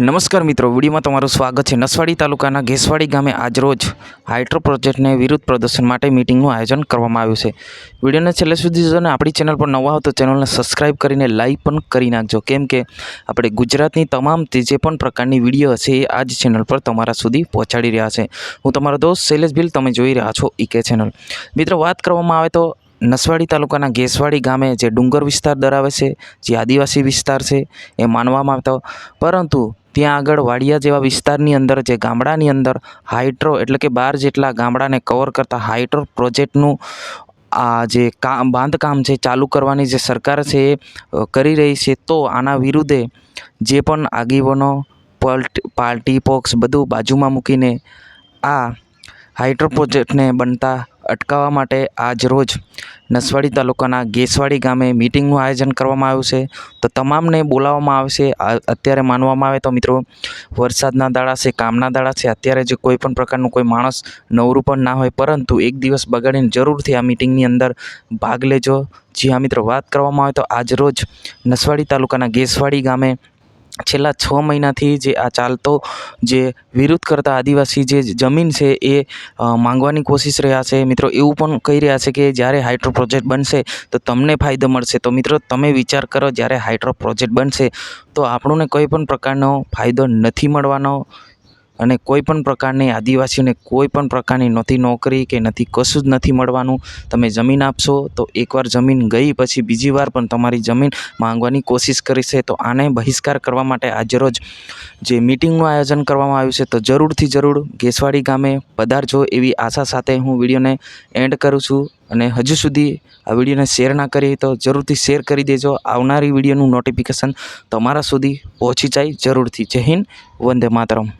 નમસ્કાર મિત્રો, વિડીયોમાં તમારું સ્વાગત છે. નસવાડી તાલુકાના ઘેસવાડી ગામે આજરોજ હાઇડ્રો પ્રોજેક્ટને વિરુદ્ધ પ્રદર્શન માટે મિટિંગનું આયોજન કરવામાં આવ્યું છે. વિડીયોને છેલ્લે સુધી જો આપણી ચેનલ પર નવા હો તો ચેનલને સબસ્ક્રાઇબ કરીને લાઈક પણ કરી નાખજો. કેમ કે આપણે ગુજરાતની તમામ જે પણ પ્રકારની વીડિયો હશે એ આ જ ચેનલ પર તમારા સુધી પહોંચાડી રહ્યા છે. હું તમારો દોસ્ત શૈલેષ ભીલ, તમે જોઈ રહ્યા છો ઈકે ચેનલ. મિત્રો, વાત કરવામાં આવે તો નસવાડી તાલુકાના ઘેસવાડી ગામે જે ડુંગર વિસ્તાર ધરાવે છે, જે આદિવાસી વિસ્તાર છે, એ માનવામાં આવતો. પરંતુ ત્યાં આગળ વાડિયા જેવા વિસ્તારની અંદર જે ગામડાની અંદર હાઇડ્રો એટલે કે બાર જેટલા ગામડાને કવર કરતા હાઇડ્રો પ્રોજેક્ટનું આ જે કામ, બાંધકામ છે ચાલુ કરવાની જે સરકાર છે એ કરી રહી છે, તો આના વિરુદ્ધે જે પણ આગેવાનો પાર્ટી પોક્સ બધું બાજુમાં મૂકીને આ હાઇડ્રો પ્રોજેક્ટને બનતા અટકાવવા માટે આજ રોજ નસવાડી તાલુકાના ગેસવાડી ગામે મિટિંગનું આયોજન કરવામાં આવ્યું છે. તો તમામને બોલાવવામાં આવશે અત્યારે માનવામાં આવે તો મિત્રો વરસાદના દાડા છે, કામના દાડા છે, અત્યારે જે કોઈ પણ પ્રકારનું કોઈ માણસ નવરું પણ ના હોય, પરંતુ એક દિવસ બગાડીને જરૂરથી આ મિટિંગની અંદર ભાગ લેજો. જી હા મિત્રો, વાત કરવામાં આવે તો આજ રોજ નસવાડી તાલુકાના ગેસવાડી ગામે છેલ્લા છ મહિનાથી જે આ ચાલતો જે વિરોધ કરતા આદિવાસી જે જમીન છે એ માંગવાની કોશિશ રહ્યા છે. મિત્રો, એવું પણ કહી રહ્યા છે કે જ્યારે હાઇડ્રો પ્રોજેક્ટ બનશે તો તમને ફાયદો મળશે. તો મિત્રો, તમે વિચાર કરો જ્યારે હાઇડ્રો પ્રોજેક્ટ બનશે તો આપણને કોઈ પણ પ્રકારનો ફાયદો નથી મળવાનો. અને કોઈ પણ પ્રકારની આદિવાસીઓને કોઈ પણ પ્રકારની નથી નોકરી કે નથી, કશું જ નથી મળવાનું. તમે જમીન આપશો તો એકવાર જમીન ગઈ પછી બીજી વાર પણ તમારી જમીન માંગવાની કોશિશ કરશે. તો આને બહિષ્કાર કરવા માટે આજરોજ જે મિટિંગનું આયોજન કરવામાં આવ્યું છે તો જરૂરથી જરૂર ગેસવાડી ગામે પધારજો એવી આશા સાથે હું વિડીયોને એન્ડ કરું છું. અને હજુ સુધી આ વિડીયોને શેર ના કરી તો જરૂરથી શેર કરી દેજો. આવનારી વિડીયોનું નોટિફિકેશન તમારા સુધી પહોંચી જાય જરૂરથી. જય હિન્દ, વંદે માતરમ.